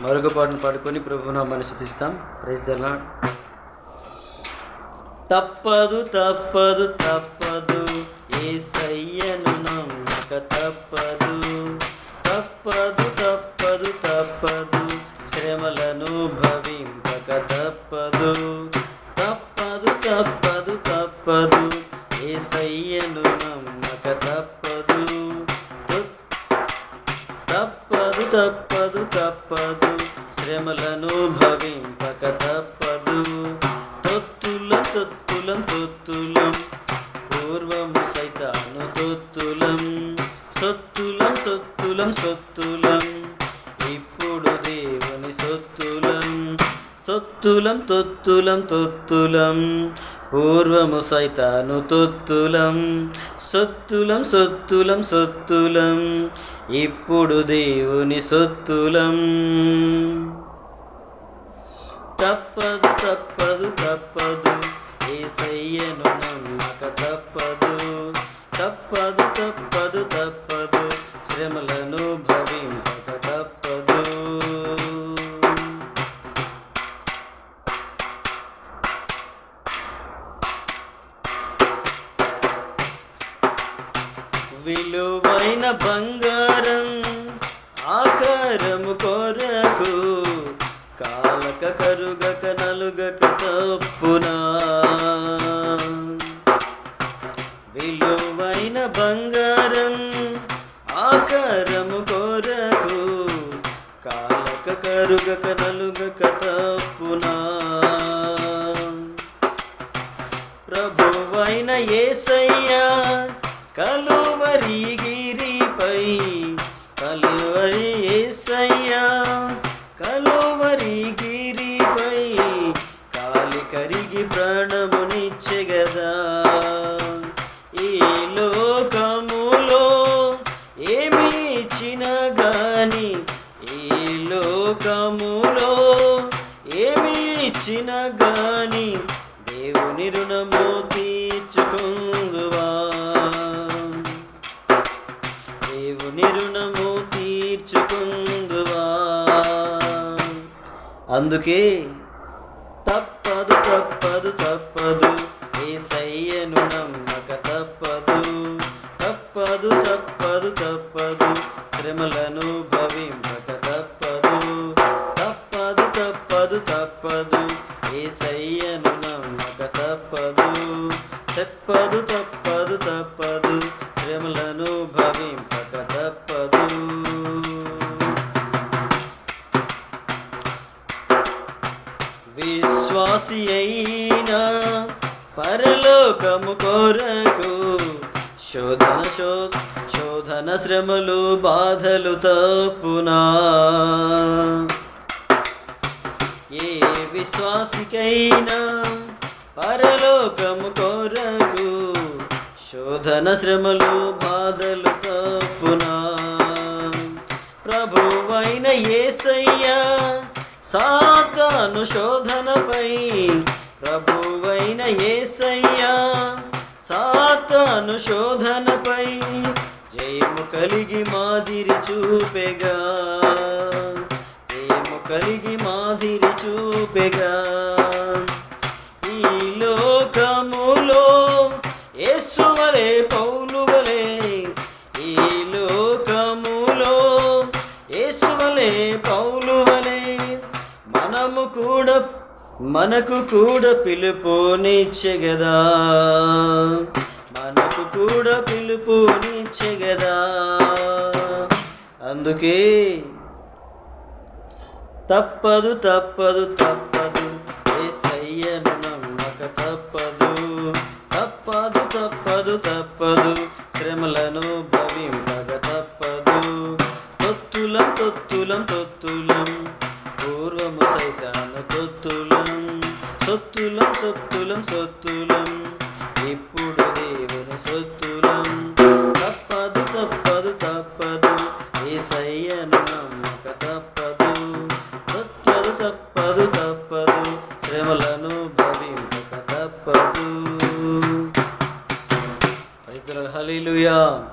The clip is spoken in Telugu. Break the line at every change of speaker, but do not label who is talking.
మరొక పాటను పాడుకొని ప్రభున మనిషి తీస్తాం ప్రైజ్ దలా తప్పదు తప్పదు తప్పదు. ఏ సయ్యను నమ్మక తప్పదు. తప్పదు తప్పదు తప్పదు. శ్రమలను భవింపక తప్పదు. తప్పదు తప్పదు తప్పదు. ఏ సయ్యను నమ్మక తప్పదు తప్పదు తప్పదు తప్పదు. శ్రమలను భవింపక తప్పదు. తొత్తులం తొత్తులం తొత్తులం. పూర్వం సైతాను తొత్తులం. సొత్తులం సొత్తులం సొత్తులం. ఇప్పుడు దేవుని సొత్తులం. తొత్తులం తొత్తులం తొత్తులం. పూర్వము సైతాను తొత్తులం సొత్తులం సొత్తులం సొత్తులం. ఇప్పుడు దేవుని సొత్తులం. తప్పదు తప్పదు తప్పదు. ఏసయ్యను నమ్మక తప్పదు. తప్పదు తప్పదు తప్పదు. శ్రమలను భవింపక విలువైన బంగారం ఆకారము కొరకు కాలక కరుగక నలుగక తప్పునా. విలువైన బంగారం ఆకారము కొరకు కాలక కరుగక నలుగక తప్పునా. ప్రభువైన ఏసయ్యా కలువరి గిరిపై కలువరి ఏసయ్యా కలువరి గిరిపై కాలి కరిగి ప్రాణమునిచ్చెగదా ఈ లోకములో ఏమి ఇచ్చిన గాని ఈ లోకములో ఏమి ఇచ్చిన గాని దేవుని రుణము తీర్చుకుందువా. నిరుణము తీర్చుకుందువా? అందుకే తప్పదు తప్పదు తప్పదు ఏ సయ్యను నమ్మక తప్పదు. తప్పదు తప్పదు తప్పదు శ్రమలను భవింపక తప్పదు. తప్పదు తప్పదు తప్పదు ఏ సయ్యను నమ్మక తప్పదు. తప్పదు తప్పదు తప్పదు. శ్రమలను భవింపక తప్పదు. విశ్వాసి అయినా పరలోకము కోరకు శోధన శో శోధన శ్రమలు బాధలు తప్పునా? ఏ విశ్వాసికైనా పరలోకము కోరు ధన శ్రమలు బాధలు తప్పునా? ప్రభువైన ఏసయ్యా సాతాను శోధనపై ప్రభువైన ఏసయ్యా సాతాను శోధనపై జయము కలిగి మాదిరి చూపెగా. జయము కలిగి మాదిరి చూపెగా. ఈ లోకము మనము కూడా మనకు కూడా పిలుపునిచ్చెగదా మనకు కూడా పిలుపునిచ్చెగదా అందుకే తప్పదు తప్పదు తప్పదు ఏసయ్యను నమ్మక తప్పదు. తప్పదు తప్పదు తప్పదు శ్రమలను భవింపక తప్పదు. తొత్తులం తొత్తులం తొత్తులం పూర్వము సైతాన సొత్తులం సొత్తులం సొత్తులం సొత్తులం. ఇప్పుడు దేవుని సొత్తులం. తప్పదు తప్పదు తప్పదు. ఈ సయ్యను నమ్మక తప్పదు. తప్పదు తప్పదు తప్పదు. శ్రమలను భవింపక తప్పదు. హలిలుయా